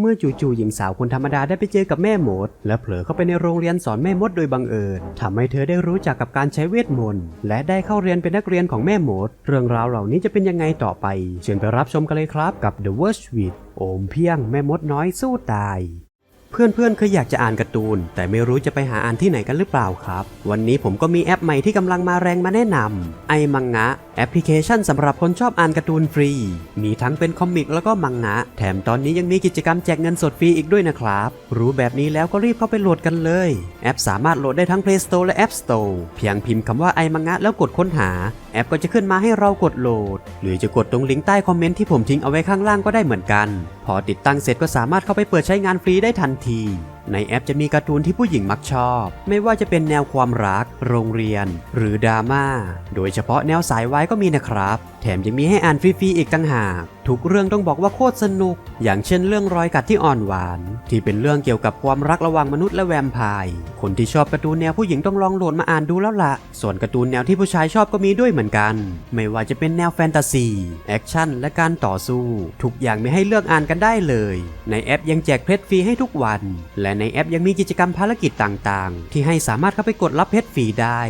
เมื่อจู่ๆหญิงสาวคนธรรมดาได้ไปเจอกับแม่มด และเผลอเข้าไปในโรงเรียนสอนแม่มดโดยบังเอิญทำให้เธอได้รู้จักกับการใช้เวทมนต์และได้เข้าเรียนเป็นนักเรียนของแม่มด เรื่องราวเหล่านี้จะเป็นยังไงต่อไป เชิญไปรับชมกันเลยครับกับ The Worst with โอมเพียงแม่มดน้อยสู้ตายเพื่อนๆเคยอยากจะอ่านการ์ตูน แต่ไม่รู้จะไปหาอ่านที่ไหนกันหรือเปล่าครับ วันนี้ผมก็มีแอปใหม่ที่กำลังมาแรงมาแนะนำไอมังงะแอปพลิเคชันสำหรับคนชอบอ่านการ์ตูนฟรี มีทั้งเป็นคอมิกแล้วก็มังงะ แถมตอนนี้ยังมีกิจกรรมแจกเงินสดฟรีอีกด้วยนะครับ รู้แบบนี้แล้วก็รีบเข้าไปโหลดกันเลย แอปสามารถโหลดได้ทั้ง Play Store และ App Store เพียงพิมพ์คำว่าไอมังงะแล้วกดค้นหา แอปก็จะขึ้นมาให้เรากดโหลด หรือจะกดตรงลิงก์ใต้คอมเมนต์ที่ผมทิ้งเอาไว้ข้างล่างก็ได้เหมือนกัน พอติดตั้งเสร็จก็สามารถเข้าไปเปิดใช้งานฟรีได้ทันที ในแอปจะมีการ์ตูนที่ผู้หญิงมักชอบ ไม่ว่าจะเป็นแนวความรัก โรงเรียน หรือดราม่า โดยเฉพาะแนวสายวายก็มีนะครับ แถมยังมีให้อ่านฟรีๆอีกต่างหาก ทุกเรื่องต้องบอกว่าโคตรสนุก อย่างเช่นเรื่องรอยกัดที่อ่อนหวาน ที่เป็นเรื่องเกี่ยวกับความรักระหว่างมนุษย์และแวมไพร์คนที่ชอบการ์ตูนแนวผู้หญิงต้องลองโหลดมาอ่านดูแล้วล่ะ ส่วนการ์ตูนแนวที่ผู้ชายชอบก็มีด้วยเหมือนกัน ไม่ว่าจะเป็นแนวแฟนตาซีแอคชั่นและการต่อสู้ ทุกอย่างมีให้เลือกอ่านกันได้เลย ในแอปยังแจกเพชรฟรีให้ทุกวัน และในแอปยังมีกิจกรรมภารกิจต่างๆ ที่ให้สามารถเข้าไปกดรับเพชรฟรีได้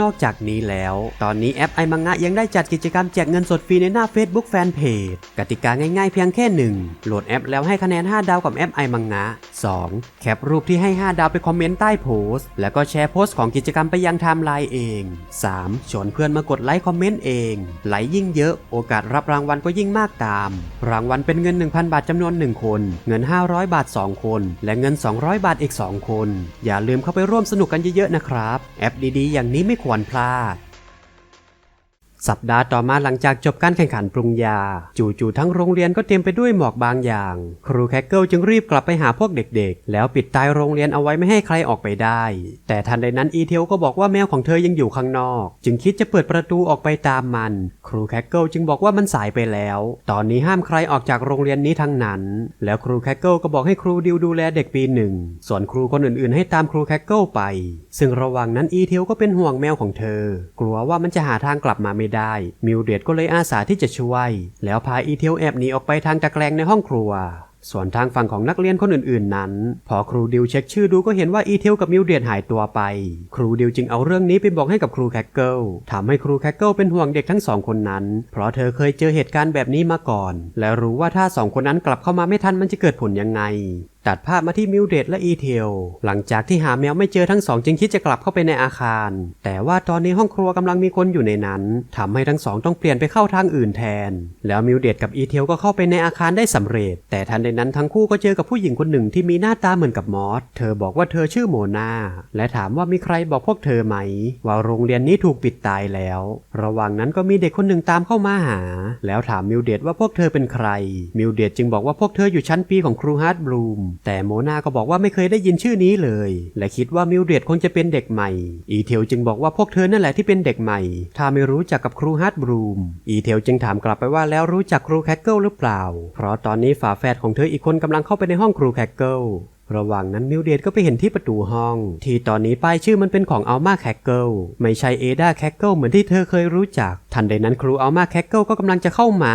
นอกจากนี้แล้ว ตอนนี้แอปไอมังงะยังได้จัดกิจกรรมแจกเงินนสดฟรีในหน้า Facebook Fanpage กติกาง่ายๆเพียงแค่หนึ่งโหลดแอปแล้วให้คะแนน 5 ดาวกับแอปไอมังงะ 2. แคปรูปที่ให้ 5 ดาวไปคอมเมนต์ใต้โพสต์ แล้วก็แชร์โพสต์ของกิจกรรมไปยังไทม์ไลน์เอง 3. ชวนเพื่อนมากดไลค์คอมเมนต์เอง ไลค์ยิ่งเยอะ โอกาสรับรางวัลก็ยิ่งมากตาม รางวัลเป็นเงิน 1,000 บาทจำนวน 1 คน เงิน 500 บาท 2 คน และเงิน 200 บาทอีก 2 คน อย่าลืมเข้าไปร่วมสนุกกันเยอะๆนะครับ แอปดีๆ อย่างนี้ไม่ควรพลาด สัปดาห์ต่อมาหลังจากจบการแข่งขันปรุงยา จู่ๆทั้งโรงเรียนก็เต็มไปด้วยหมอกบางอย่าง ครูแคคเกิลจึงรีบกลับไปหาพวกเด็กๆ แล้วปิดตายโรงเรียนเอาไว้ไม่ให้ใครออกไปได้ แต่ทันใดนั้นอีเทลก็บอกว่าแมวของเธอยังอยู่ข้างนอก จึงคิดจะเปิดประตูออกไปตามมัน ครูแคคเกิลจึงบอกว่ามันสายไปแล้ว ตอนนี้ห้ามใครออกจากโรงเรียนนี้ทั้งนั้น แล้วครูแคคเกิลก็บอกให้ครูดิวดูแลเด็กปีหนึ่งส่วนครูคนอื่นๆ ให้ตามครูแคคเกิลไป ซึ่งระหว่างนั้นอีเทลก็เป็นห่วงแมวของเธอ กลัวว่ามันจะหาทางกลับมาไม่ได้ มิวเดดก็เลยอาสาที่จะช่วย แล้วพาอีเทลแอบหนีออกไปทางตะแกรงในห้องครัว ส่วนทางฝั่งของนักเรียนคนอื่นๆนั้น พอครูดิวเช็คชื่อดูก็เห็นว่าอีเทลกับมิวเดดหายตัวไป ครูดิวจึงเอาเรื่องนี้ไปบอกให้กับครูแคคเกิลทำให้ครูแคคเกิลเป็นห่วงเด็กทั้งสองคนนั้น เพราะเธอเคยเจอเหตุการณ์แบบนี้มาก่อน และรู้ว่าถ้าสองคนนั้นกลับเข้ามาไม่ทันมันจะเกิดผลยังไงตัดภาพมาที่มิวเดดและอีเทลหลังจากที่หาแมวไม่เจอทั้งสองจึงคิดจะกลับเข้าไปในอาคาร แต่ว่าตอนนี้ห้องครัวกำลังมีคนอยู่ในนั้นทำให้ทั้งสองต้องเปลี่ยนไปเข้าทางอื่นแทน แล้วมิวเดดกับอีเทลก็เข้าไปในอาคารได้สำเร็จ แต่ทันใดนั้นทั้งคู่ก็เจอกับผู้หญิงคนหนึ่งที่มีหน้าตาเหมือนกับมอส เธอบอกว่าเธอชื่อโมนาและถามว่ามีใครบอกพวกเธอไหม ว่าโรงเรียนนี้ถูกปิดตายแล้ว ระหว่างนั้นก็มีเด็กคนหนึ่งตามเข้ามาหา แล้วถามมิวเดดว่าพวกเธอเป็นใคร มิวเดดจึงบอกว่าพวกเธออยู่ชั้นปีของครูฮาร์ดบลูมแต่โมนาก็บอกว่าไม่เคยได้ยินชื่อนี้เลย และคิดว่ามิวเดดคงจะเป็นเด็กใหม่ อีเทลจึงบอกว่าพวกเธอนั่นแหละที่เป็นเด็กใหม่ ถ้าไม่รู้จักกับครูฮาร์ดบลูม อีเทลจึงถามกลับไปว่าแล้วรู้จักครูแคคเกิลหรือเปล่า เพราะตอนนี้ฝาแฝดของเธออีกคนกำลังเข้าไปในห้องครูแคคเกิล ระหว่างนั้นมิวเดดก็ไปเห็นที่ประตูห้อง ที่ตอนนี้ป้ายชื่อมันเป็นของอัลมาแคคเกิลไม่ใช่เอดาแคคเกิลเหมือนที่เธอเคยรู้จัก ทันใดนั้นครูอัลมาแคคเกิลก็กำลังจะเข้ามา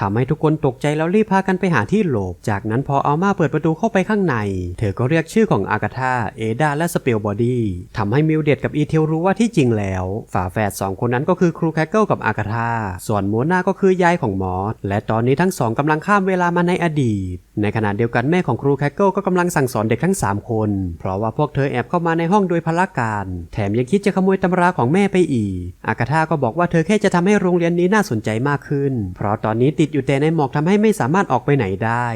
ทำให้ทุกคนตกใจแล้วรีบพากันไปหาที่หลบ จากนั้นพออัลมาเปิดประตูเข้าไปข้างใน เธอก็เรียกชื่อของอากาธาเอดาและสเปลบอดี้ทำให้มิวเดดกับอีเทลรู้ว่าที่จริงแล้วฝาแฝดสองคนนั้นก็คือครูแคคเกิลกับอากาธาส่วนโมนาก็คือยายของมอสและตอนนี้ทั้งสองกำลังข้ามเวลามาในอดีต ในขณะเดียวกันแม่ของครูแคคเกิลก็กำลังสั่งสอนเด็กทั้ง 3 คน เพราะว่าพวกเธอแอบเข้ามาในห้องโดยพละการ แถมยังคิดจะขโมยตำราของแม่ไปอีก อากาธาก็บอกว่าเธอแค่จะทำให้โรงเรียนนี้น่าสนใจมากขึ้น เพราะตอนนี้ติดอยู่แต่ในหมอกทำให้ไม่สามารถออกไปไหนได้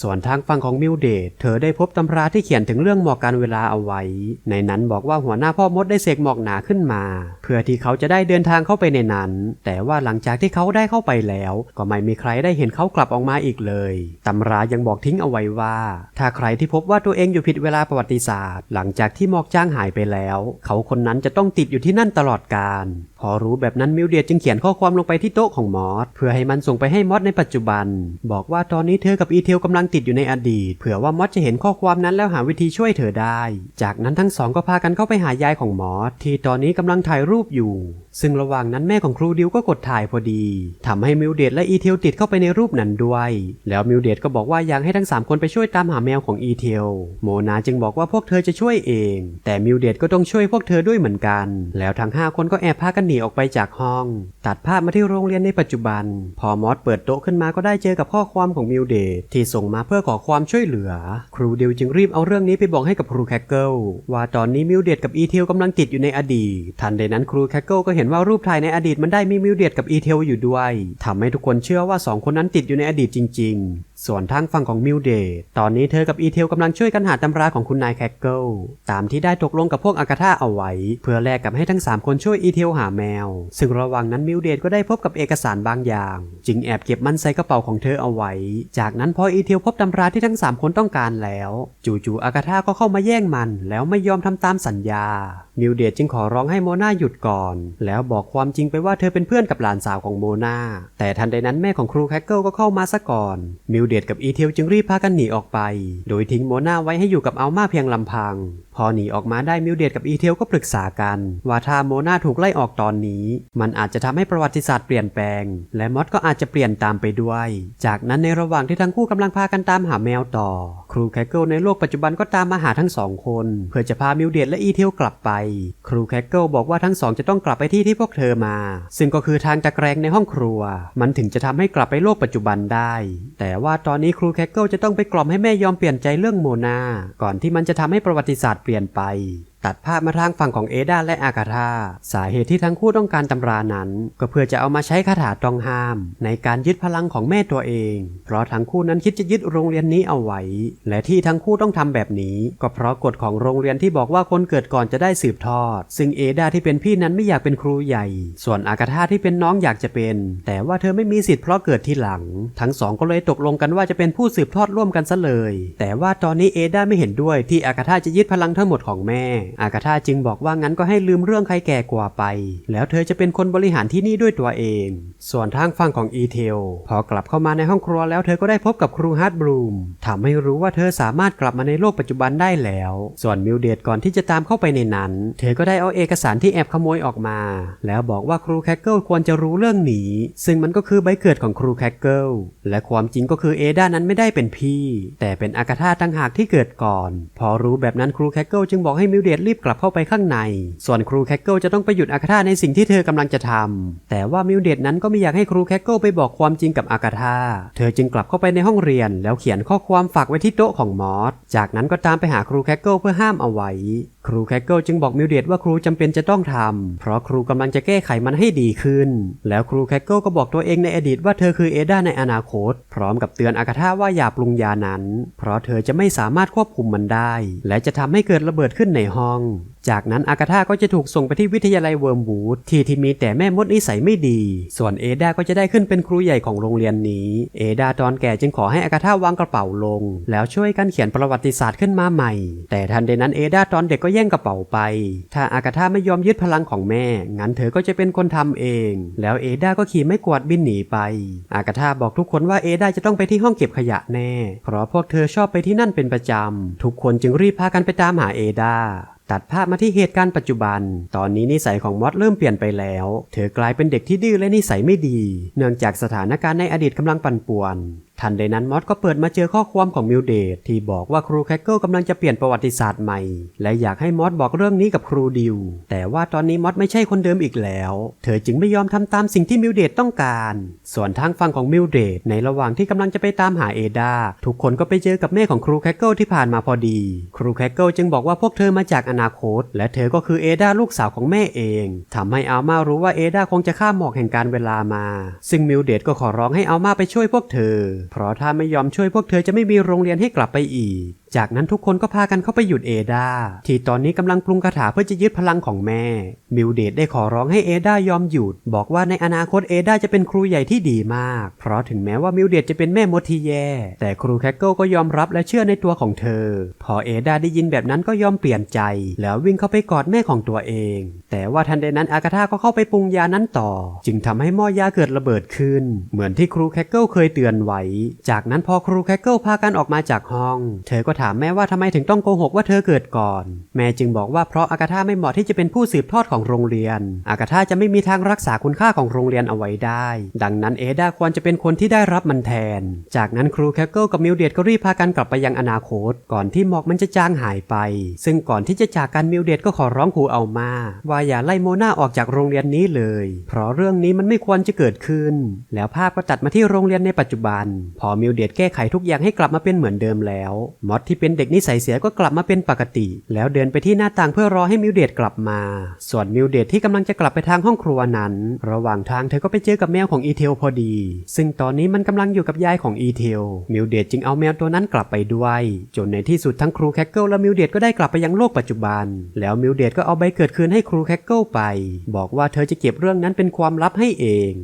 ส่วนทางฝั่งของมิวเดตเธอได้พบตำราที่เขียนถึงเรื่องหมอกการเวลาเอาไว้ ในนั้นบอกว่าหัวหน้าพ่อมดได้เสกหมอกหนาขึ้นมา เพื่อที่เขาจะได้เดินทางเข้าไปในนั้น แต่ว่าหลังจากที่เขาได้เข้าไปแล้ว ก็ไม่มีใครได้เห็นเขากลับออกมาอีกเลยตำรายังบอกทิ้งเอาไว้ว่า ถ้าใครที่พบว่าตัวเองอยู่ผิดเวลาประวัติศาสตร์ หลังจากที่มอกจ้างหายไปแล้ว เขาคนนั้นจะต้องติดอยู่ที่นั่นตลอดกาลพอรู้แบบนั้นมิวเดียจึงเขียนข้อความลงไปที่โต๊ะของมอสเพื่อให้มันส่งไปให้มอสในปัจจุบัน บอกว่าตอนนี้เธอกับอีเทลกำลังติดอยู่ในอดีตเผื่อว่ามอสจะเห็นข้อความนั้นแล้วหาวิธีช่วยเธอได้ จากนั้นทั้งสองก็พากันเข้าไปหายายของมอสที่ตอนนี้กำลังถ่ายรูปอยู่ ซึ่งระหว่างนั้นแม่ของครูดิวก็กดถ่ายพอดีทำให้มิวเดดและอีเทลติดเข้าไปในรูปนั้นด้วย แล้วมิวเดดก็บอกว่าอยากให้ทั้งสามคนไปช่วยตามหาแมวของอีเทลโมนาจึงบอกว่าพวกเธอจะช่วยเอง แต่มิวเดดก็ต้องช่วยพวกเธอด้วยเหมือนกัน แล้วทั้งห้าคนก็แอบพากันหนีออกไปจากห้อง ตัดภาพมาที่โรงเรียนในปัจจุบัน พอมอสเปิดโต๊ะขึ้นมาก็ได้เจอกับข้อความของมิวเดดที่ส่งมาเพื่อขอความช่วยเหลือ ครูเดิวจึงรีบเอาเรื่องนี้ไปบอกให้กับครูแคคเกิลว่าตอนนี้มิวเดดกับอีเทลกำลังติดอยู่ในอดีต ทันใดนั้นครูแคคเกิลก็เห็นว่ารูปถ่ายในอดีตมันได้มีมิวเดดกับอีเทลอยู่ด้วยทำให้ทุกคนเชื่อว่าสองคนนั้นติดอยู่ในอดีตจริง ๆ ส่วนทางฝั่งของมิวเดดตอนนี้เธอกับอีเทลกำลังช่วยวยกันหาตำราของคุณนายแคคเกิลตามที่ได้ตกลงกับพวกอากาธาเอาไว้ เพื่อแลกกับให้ทั้งสามคนช่วยอีเทลหาแมว ซึ่งระหว่างนั้นมิวเดตก็ได้พบกับเอกสารบางอย่าง จึงแอบเก็บมันใส่กระเป๋าของเธอเอาไว้ จากนั้นพออีเทลพบตำราที่ทั้งสามคนต้องการแล้ว จู่ๆอากาธาก็เข้ามาแย่งมัน แล้วไม่ยอมทำตามสัญญามิวเดดจึงขอร้องให้โมนาหยุดก่อน แล้วบอกความจริงไปว่าเธอเป็นเพื่อนกับหลานสาวของโมนาแต่ทันใดนั้นแม่ของครูแคคเกิลก็เข้ามาซะก่อนมิวเดดกับอีเทลจึงรีบพากันหนีออกไป โดยทิ้งโมนาไว้ให้อยู่กับอัลมาเพียงลำพัง พอหนีออกมาได้มิวเดดกับอีเทลก็ปรึกษากัน ว่าถ้าโมนาถูกไล่ออกตอนนี้ มันอาจจะทำให้ประวัติศาสตร์เปลี่ยนแปลง และมอสก็อาจจะเปลี่ยนตามไปด้วย จากนั้นในระหว่างที่ทั้งคู่กำลังพากันตามหาแมวต่อ ครูแคคเกิลในโลกปัจจุบันก็ตามมาหาทั้งสองคน เพื่อจะพามิวเดดและอีเทลกลับไปครูแคคเกิลบอกว่าทั้งสองจะต้องกลับไปที่ที่พวกเธอมา ซึ่งก็คือทางตะแกรงในห้องครัว มันถึงจะทำให้กลับไปโลกปัจจุบันได้ แต่ว่าตอนนี้ครูแคคเกิลจะต้องไปกล่อมให้แม่ยอมเปลี่ยนใจเรื่องโมนา ก่อนที่มันจะทำให้ประวัติศาสตร์เปลี่ยนไป ตัดภาพมาทางฝั่งของเอดาและอากาธาสาเหตุที่ทั้งคู่ต้องการตำรานั้น ก็เพื่อจะเอามาใช้คาถาตองห้าม ในการยึดพลังของแม่ตัวเอง เพราะทั้งคู่นั้นคิดจะยึดโรงเรียนนี้เอาไว้ และที่ทั้งคู่ต้องทำแบบนี้ ก็เพราะกฎของโรงเรียนที่บอกว่าคนเกิดก่อนจะได้สืบทอด ซึ่งเอดาที่เป็นพี่นั้นไม่อยากเป็นครูใหญ่ ส่วนอากาธาที่เป็นน้องอยากจะเป็น แต่ว่าเธอไม่มีสิทธิ์เพราะเกิดที่หลัง ทั้งสองก็เลยตกลงกันว่าจะเป็นผู้สืบทอดร่วมกันซะเลย แต่ว่าตอนนี้เอดาไม่เห็นด้วยที่อากาธาจะยึดพลังทั้งหมดของแม่อากาธาจึงบอกว่างั้นก็ให้ลืมเรื่องใครแก่กว่าไป แล้วเธอจะเป็นคนบริหารที่นี่ด้วยตัวเอง ส่วนทางฝั่งของอีเทล พอกลับเข้ามาในห้องครัวแล้วเธอก็ได้พบกับครูฮาร์ดบลูมทำให้รู้ว่าเธอสามารถกลับมาในโลกปัจจุบันได้แล้ว ส่วนมิวเดดก่อนที่จะตามเข้าไปในนั้น เธอก็ได้เอาเอกสารที่แอบขโมยออกมา แล้วบอกว่าครูแคคเกิลควรจะรู้เรื่องนี้ ซึ่งมันก็คือใบเกิดของครูแคคเกิลและความจริงก็คือเอดานั้นไม่ได้เป็นพี่ แต่เป็นอากาธาตั้งหากที่เกิดก่อน พอรู้แบบนั้นครูแคคเกิลจึงบอกให้มิวเดดรีบกลับเข้าไปข้างใน ส่วนครูแคคเกิลจะต้องไปหยุดอากาธาในสิ่งที่เธอกำลังจะทำแต่ว่ามิวเดตนั้นก็ไม่อยากให้ครูแคคเกิลไปบอกความจริงกับอากาธาเธอจึงกลับเข้าไปในห้องเรียน แล้วเขียนข้อความฝากไว้ที่โต๊ะของมอสจากนั้นก็ตามไปหาครูแคคเกิลเพื่อห้ามเอาไว้ ครูแคคเกิลจึงบอกมิวเดดว่าครูจำเป็นจะต้องทำเพราะครูกำลังจะแก้ไขมันให้ดีขึ้น แล้วครูแคคเกิลก็บอกตัวเองในอดีตว่าเธอคือเอดาในอนาคต พร้อมกับเตือนอากาธาว่าอย่าปรุงยานั้น เพราะเธอจะไม่สามารถควบคุมมันได้ และจะทำให้เกิดระเบิดขึ้นในห้อง จากนั้นอากาธาก็จะถูกส่งไปที่วิทยาลัยเวิร์มวูดที่ที่มีแต่แม่มดนิสัยไม่ดี ส่วนเอดาก็จะได้ขึ้นเป็นครูใหญ่ของโรงเรียนนี้ เอดาตอนแก่จึงขอให้อากาธาวางกระเป๋าลง แล้วช่วยกันเขียนประวัติศาสตร์ขึ้นมาใหม่ แต่ทันใดนั้นเอดาตอนเด็กก็แย่งกระเป๋าไป ถ้าอากาธาไม่ยอมยึดพลังของแม่ งั้นเธอก็จะเป็นคนทำเอง แล้วเอดาก็ขี่ไม่กวาดบินหนีไป อากาธาบอกทุกคนว่าเอดาจะต้องไปที่ห้องเก็บขยะแน่ เพราะพวกเธอชอบไปที่นั่นเป็นประจำ ทุกคนจึงรีบพากันไปตามหาเอดา ตัดภาพมาที่เหตุการณ์ปัจจุบัน ตอนนี้นิสัยของมอสเริ่มเปลี่ยนไปแล้ว เธอกลายเป็นเด็กที่ดื้อและนิสัยไม่ดี เนื่องจากสถานการณ์ในอดีตกำลังปั่นป่วน ทันใดนั้นมอสก็เปิดมาเจอข้อความของมิวเดตที่บอกว่าครูแคคเกิลกำลังจะเปลี่ยนประวัติศาสตร์ใหม่ และอยากให้มอสบอกเรื่องนี้กับครูดิว แต่ว่าตอนนี้มอสไม่ใช่คนเดิมอีกแล้ว เธอจึงไม่ยอมทำตามสิ่งที่มิวเดตต้องการ ส่วนทางฝั่งของมิวเดตในระหว่างที่กำลังจะไปตามหาเอดาทุกคนก็ไปเจอกับแม่ของครูแคคเกิลที่ผ่านมาพอดี ครูแคคเกิลจึงบอกว่าพวกเธอมาจากอนาคต และเธอก็คือเอดาลูกสาวของแม่เองทำให้อัลมารู้ว่าเอดาคงจะข้ามหมอกแห่งการเวลามา ซึ่งมิวเดตก็ขอร้องให้อัลมาไปช่วยพวกเธอเพราะถ้าไม่ยอมช่วยพวกเธอจะไม่มีโรงเรียนให้กลับไปอีก จากนั้นทุกคนก็พากันเข้าไปหยุดเอดาที่ตอนนี้กำลังปรุงคาถาเพื่อจะยึดพลังของแม่ มิวเดดได้ขอร้องให้เอดายอมหยุด บอกว่าในอนาคตเอดาจะเป็นครูใหญ่ที่ดีมาก เพราะถึงแม้ว่ามิวเดดจะเป็นแม่มดที่แย่ แต่ครูแคคเกิลก็ยอมรับและเชื่อในตัวของเธอ พอเอดาได้ยินแบบนั้นก็ยอมเปลี่ยนใจ แล้ววิ่งเข้าไปกอดแม่ของตัวเอง แต่ว่าทันใดนั้นอากาธาก็เข้าไปปรุงยานั้นต่อ จึงทำให้หม้อยาเกิดระเบิดขึ้น เหมือนที่ครูแคคเกิลเคยเตือนไว้ จากนั้นพอครูแคคเกิลพากันออกมาจากห้อง เธอก็ถามแม่ว่าทำไมถึงต้องโกหกว่าเธอเกิดก่อน แม่จึงบอกว่าเพราะอากาธาไม่เหมาะที่จะเป็นผู้สืบทอดของโรงเรียน อากาธาจะไม่มีทางรักษาคุณค่าของโรงเรียนเอาไว้ได้ ดังนั้นเอดาควรจะเป็นคนที่ได้รับมันแทน จากนั้นครูแคคเกิลกับมิวเดียดก็รีบพากันกลับไปยังอนาคต ก่อนที่หมอกมันจะจางหายไป ซึ่งก่อนที่จะจากกันมิวเดียดก็ขอร้องครูเอามาว่าอย่าไล่โมนาออกจากโรงเรียนนี้เลย เพราะเรื่องนี้มันไม่ควรจะเกิดขึ้น แล้วภาพก็ตัดมาที่โรงเรียนในปัจจุบัน พอมิวเดียดแก้ไขทุกอย่างให้กลับมาเป็นเหมือนเดิมแล้ว มอดที่เป็นเด็กนิสัยเสียก็กลับมาเป็นปกติ แล้วเดินไปที่หน้าต่างเพื่อรอให้มิวเดียดกลับมา ส่วนมิวเดียดที่กำลังจะกลับไปทางห้องครัวนั้น ระหว่างทางเธอก็ไปเจอกับแมวของอีเทลพอดี ซึ่งตอนนี้มันกำลังอยู่กับยายของอีเทลมิวเดียดจึงเอาแมวตัวนั้นกลับไปด้วย จนในที่สุดทั้งครูแคคเกิลและมิวเดียดก็ได้กลับไปยังโลกปัจจุบัน แล้วมิวเดียดก็เอาใบเกิดคืนให้ครูแคคเกิลไป บอกว่าเธอจะเก็บเรื่องนั้นเป็นความลับให้เอง